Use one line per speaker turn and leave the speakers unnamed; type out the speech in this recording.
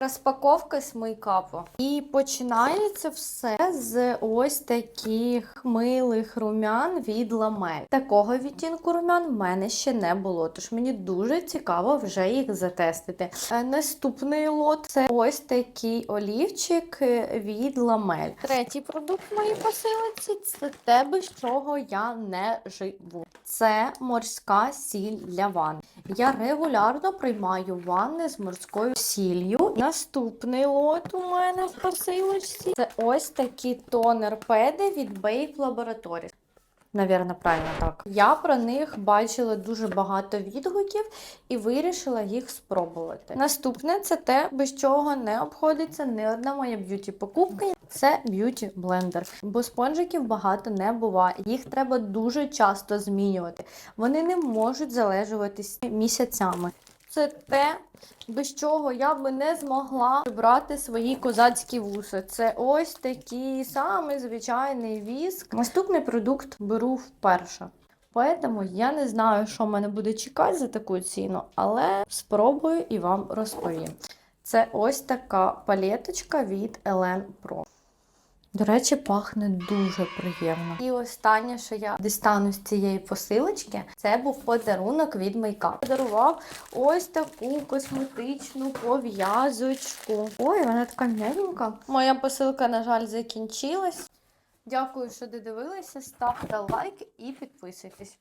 Розпаковка з мейкапу. І починається все з ось таких милих румян від ламель. Такого відтінку румян в мене ще не було, тож мені дуже цікаво вже їх затестити. Е, Наступний лот це ось такий олівчик е, від ламель. Третій продукт моїй посилці це те, без чого я не живу. Це морська сіль для ванн. Я регулярно приймаю ванни з морською сіллю. Наступний лот у мене в посилочці це ось такі тонер-педи від Babe Laboratories. Навірно, правильно так. Я про них бачила дуже багато відгуків і вирішила їх спробувати. Наступне це те, без чого не обходиться не одна моя б'юті покупка. Це б'юті блендер. Бо спонжиків багато не буває. Їх треба дуже часто змінювати. Вони не можуть залежуватись місяцями. Це те, без чого я би не змогла брати свої козацькі вуса. Це ось такий самий звичайний віск. Наступний продукт беру вперше. Поэтому я не знаю, що мене буде чекати за таку ціну, але спробую і вам розповім. Це ось така палеточка від Elen Pro. До речі, пахне дуже приємно. І останнє, що я дістану з цієї посилочки, це був подарунок від майка. Подарував ось таку косметичну пов'язочку. Ой, вона така м'ягенька. Моя посилка, на жаль, закінчилась. Дякую, що додивилися. Ставте лайк і підписуйтесь.